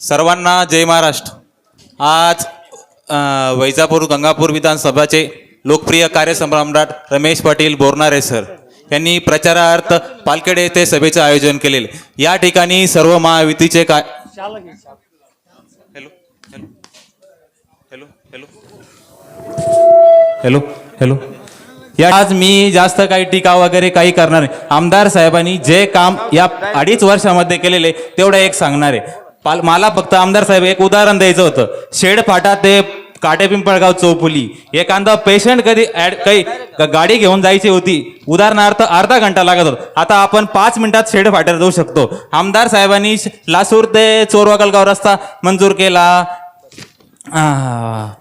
सर्वांना जय महाराष्ट्र. आज वैजापूर गंगापूर विधानसभाचे लोकप्रिय कार्यसम्राट रमेश पाटील बोरनारे सर यांनी प्रचारार्थ पालखेडे येथे सभेचे आयोजन केलेले. या ठिकाणी सर्व महायुतीचे काय hello hello hello hello. Hello hello. या आज मी जास्त काही टीका वगैरे काही करणार नाही. आमदार साहेबांनी जे काम या अडीच वर्षामध्ये केलेले तेवढं एक सांगणार आहे. पाल मला फक्त आमदार साहेब एक उदाहरण द्यायचं होतं. शेड फाटा ते काटे पिंपळगाव चौफुली. एखादा पेशंट कधी ऍड काही गाडी घेऊन जायची होती. उदाहरणार्थ अर्धा घंटा लागत होता. आता आपण पाच मिनिटात शेड फाट्यावर जाऊ शकतो. आमदार साहेबांनी लासूर ते चोरवाकलगाव रस्ता मंजूर केला.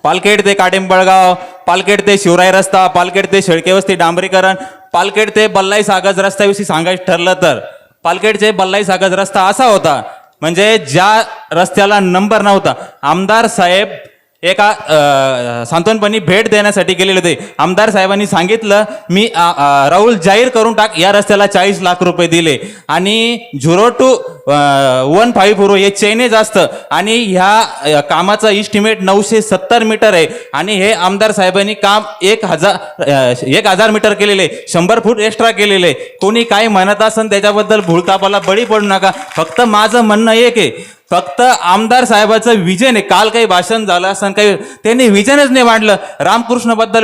पालखेड ते काटेंबळगाव पालखेड ते शिवराय रस्ता पालखेड ते शेळके वस्ती डांबरीकरण पालखेड ते बल्लाई सागज रस्त्याविषयी सांगायचं ठरलं तर. पालखेडचे बल्लाई सागज रस्ता असा होता. म्हणजे ज्या रस्त्याला नंबर नव्हता आमदार साहेब एका सांत्वनपणी भेट देण्यासाठी गेलेले होते. आमदार साहेबांनी सांगितलं मी राहुल जाहीर करून टाक या रस्त्याला चाळीस लाख रुपये दिले. आणि zero two one five four हे चैनेज असतं. आणि ह्या कामाचं इस्टिमेट नऊशे सत्तर मीटर आहे. आणि हे आमदार साहेबांनी काम एक हजार एक हजार मीटर केलेले शंभर फूट एक्स्ट्रा केलेले. कोणी काय म्हणत असन त्याच्याबद्दल भूलतापाला बळी पडू नका. फक्त माझं म्हणणं एक आहे फक्त आमदार साहेबाचं विजन आहे. काल काही भाषण झालं असं काही त्यांनी विजनच नाही मांडलं. रामकृष्णबद्दल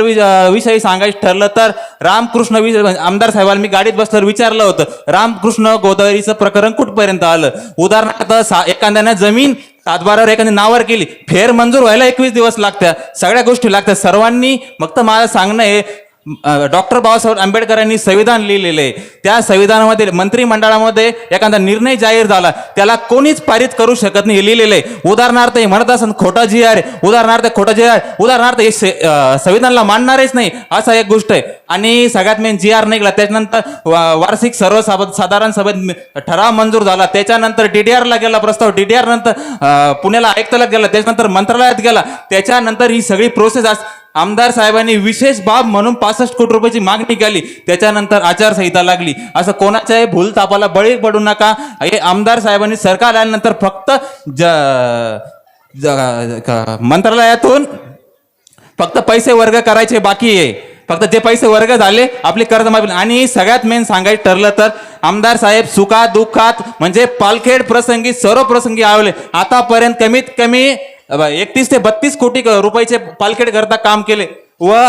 विषयी सांगायचं ठरलं तर रामकृष्ण विषय म्हणजे आमदार साहेबांना मी गाडीत बसल्यावर विचारलं होतं. रामकृष्ण गोदावरीचं प्रकरण कुठपर्यंत आलं? उदाहरणार्थ एखाद्यानं एखाद्याने जमीन सातबारावर एखाद्या नावावर केली. फेर मंजूर व्हायला एकवीस दिवस लागत्या. सगळ्या गोष्टी लागत्या. सर्वांनी फक्त मला सांगणं आहे डॉक्टर बाबासाहेब आंबेडकरांनी संविधान लिहिलेले. आहे त्या संविधानामध्ये मंत्रिमंडळामध्ये एखादा निर्णय जाहीर झाला त्याला कोणीच पारित करू शकत नाही लिहिलेलं. आहे उदाहरणार्थ हे म्हणत असं खोटा जी आर उदाहरणार्थ खोटा जी आर उदाहरणार्थ हे से- अं, संविधानाला मानणारच नाही असा एक गोष्ट आहे. आणि सगळ्यात मेन जी आर निघाला त्याच्यानंतर वार्षिक सर्व साधारण सभेत ठराव मंजूर झाला. त्याच्यानंतर डी डी आरला गेला प्रस्ताव. डीडीआर नंतर पुण्याला आयुक्ताला गेला त्याच्यानंतर मंत्रालयात गेला. त्याच्यानंतर ही सगळी प्रोसेस आमदार साहेबांनी विशेष बाब म्हणून पासष्ट कोटी रुपयाची मागणी केली. त्याच्यानंतर आचारसंहिता लागली. असं कोणाच्याही भूलतापाला बळी पडू नका. हे आमदार साहेबांनी सरकार आल्यानंतर फक्त ज ज- मंत्रालयातून फक्त पैसे वर्ग करायचे बाकी आहे. फक्त जे पैसे वर्ग झाले आपली कर्जमाफी आणि सगळ्यात मेन सांगायचं ठरलं तर आमदार साहेब सुखात दुःखात म्हणजे पालखेड प्रसंगी सर्व प्रसंगी आवले आतापर्यंत कमीत कमी एकतीस ते बत्तीस कोटी क- रुपयाचे पालखेड करता काम केले. व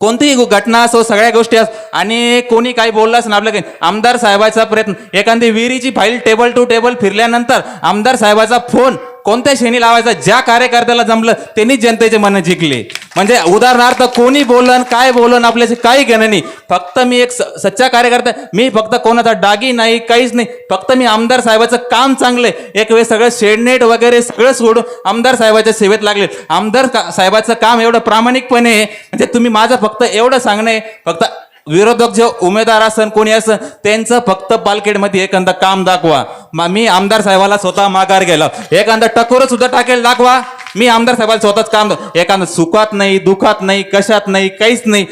कोणतीही घटना असो सगळ्या गोष्टी असो आणि कोणी काही बोललाच ना आपलं काही आमदार साहेबाचा प्रयत्न. एखादी विहिरीची फाईल टेबल टू टेबल फिरल्यानंतर आमदार साहेबाचा फोन कोणत्या श्रेणी लावायचा? ज्या कार्यकर्त्याला जमलं त्यांनी जनतेचे मन जिंकले. म्हणजे उदाहरणार्थ कोणी बोलन काय बोलन आपल्याशी काही घेणं नाही. फक्त मी एक स- सच्चा कार्यकर्ता मी फक्त कोणाचा डागी नाही काहीच नाही. फक्त मी आमदार साहेबाचं काम चांगले एक वेळ सगळं शेडनेट वगैरे सगळं सोडून आमदार साहेबाच्या सेवेत लागले. आमदार साहेबाचं काम एवढं प्रामाणिकपणे आहे. म्हणजे तुम्ही माझं फक्त एवढं सांगणं आहे. फक्त विरोधक जे उमेदवार असन कोणी असन त्यांचं फक्त पालखेडमध्ये एखादा काम दाखवा. मी आमदार साहेबाला स्वतः माघार गेला एखादा टकोर सुद्धा टाकेल दाखवा. मी आमदार साहेबाला स्वतःच काम दाख- एखादं सुखात नाही दुखात नाही कशात नाही काहीच नाही.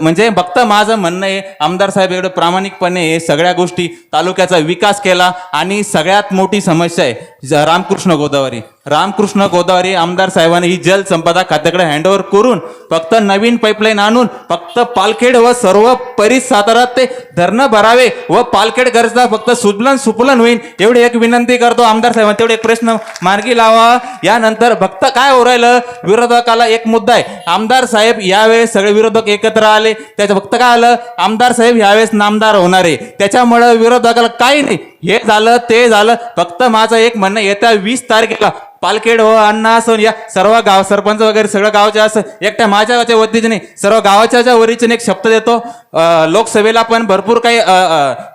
म्हणजे फक्त माझं म्हणणं आहे आमदार साहेब एवढं प्रामाणिकपणे हे सगळ्या गोष्टी तालुक्याचा विकास केला आणि सगळ्यात मोठी समस्या आहे रामकृष्ण गोदावरी. रामकृष्ण गोदावरी आमदार साहेबांनी ही जलसंपदा खात्याकडे हँडओव्हर करून फक्त नवीन पाईपलाईन आणून फक्त पालखेड व सर्व परिस ते धरणं भरावे व पालखेड गरजा फक्त सुजलन सुपलन होईल एवढी एक विनंती करतो आमदार साहेबांना. तेवढे एक प्रश्न मार्गी लावा. यानंतर फक्त काय हो राहिलं? विरोधकाला एक मुद्दा आहे. आमदार साहेब यावेळेस सगळे विरोधक एकत्र आले. त्याचं फक्त काय आलं? आमदार साहेब ह्यावेळेस नामदार होणार. आहे त्याच्यामुळं विरोधकाला काही नाही. हे झालं ते झालं. फक्त माझं एक म्हणणं येत्या वीस तारखेला पालखेड हो अण्णा असून या सर्व गाव सरपंच वगैरे सगळं गावच्या असं एकट्या माझ्या वतीचे नाही सर्व गावाच्या ज्या वरीचे एक शब्द देतो. लोकसभेला पण भरपूर काही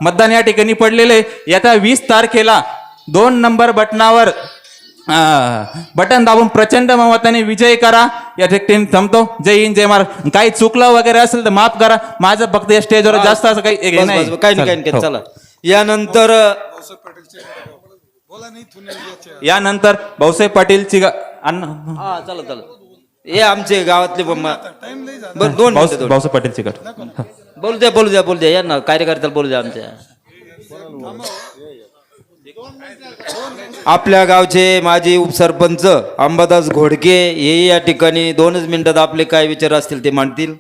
मतदान या ठिकाणी पडलेले येत्या वीस तारखेला दोन नंबर बटनावर बटन दाबून प्रचंड ममताने विजय करा. या ठिकाणी थांबतो. जय हिंद जय महाराज काही चुकलं वगैरे असेल तर माफ करा. माझं फक्त या स्टेजवर जास्त असं काही हे नाही. बस, काही नाही काही नाही हो. चला. यानंतर यानंतर भाऊसाहेब पाटीलची गा- अण्णा हा चला चला. हे आमचे गावातले बरं दोन भाऊ- मिनिटं, दोन भाऊसाहेब पाटीलची बोलू द्या बोलू द्या बोलू द्या. या ना कार्यकर्त्याला बोलू द्या आमच्या. आपल्या गावचे माजी उपसरपंच अंबादास घोडके हे या ठिकाणी दोनच मिनिटात आपले काय विचार असतील ते मांडतील.